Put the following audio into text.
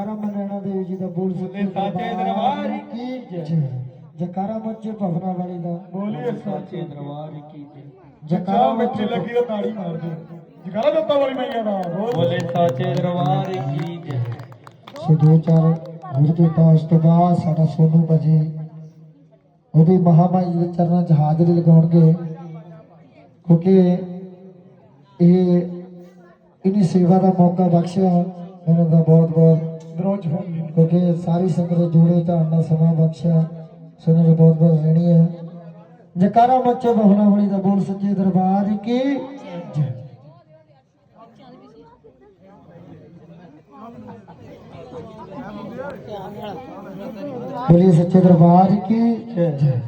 ਜਕਾਰਾ ਮਨਣਾ ਦੇਵ ਜੀ ਦਾ ਬੋਲ ਬੋਲੇ ਸਾਚੇ ਦਰਬਾਰ ਕੀ ਜੈ। ਜਕਾਰਾ ਮੱਚੇ ਭਵਨਾ ਵਾਲੀ ਦਾ। ਬੋਲੇ ਸਾਚੇ ਦਰਬਾਰ ਕੀ ਜੈ। ਜਕਾਰਾ ਮੱਚੇ ਲੱਗੀ ਤਾਂ ਤਾੜੀ ਮਾਰ ਦੇ। ਜਕਾਰਾ ਦਿੱਤਾ ਵਾਲੀ ਮਈਆ ਦਾ ਬੋਲੇ ਸਾਚੇ ਦਰਬਾਰ ਕੀ ਜੈ। ਸੋ ਦੋ ਚਾਰ ਗੁਰੂ ਦੇ ਦਾਸ ਤੋਂ ਬਾਅਦ ਸਾਡਾ ਸੋਨੂ ਭਜੀ ਉਹਦੇ ਮਹਾਮਾਈ ਦੇ ਚਰਨਾਂ 'ਚ ਹਾਜ਼ਰੀ ਲਗਾਉਣਗੇ। ਕਿਉਂਕਿ ਇਹ ਇਨੀ ਸੇਵਾ ਦਾ ਮੌਕਾ ਬਖਸ਼ਿਆ। ਇਹਨਾਂ ਦਾ ਬਹੁਤ ਬਹੁਤ ਦਰੋਜ ਫੈਮਿਲੀ ਨੂੰ ਕਿਉਂਕਿ ਸਾਰੀ ਸੰਗਤ ਦੇ ਜੋੜੇ ਧਾਰਨ ਦਾ ਸਮਾਂ ਬਖਸ਼ਿਆ। ਸੋ ਇਹਨਾਂ ਦੀ ਬਹੁਤ ਬਹੁਤ ਰਹਿਣੀ ਹੈ। ਜਕਾਰਾ ਮੱਚੇ ਬਹੁਣਾ ਹੋਲੀ ਦਾ ਬੋਲ ਸੱਚੇ ਦਰਬਾਰ ਕੀ? ਜੈ। ਬੋਲੀਏ ਸੱਚੇ ਦਰਬਾਰ ਕੀ? ਜੈ।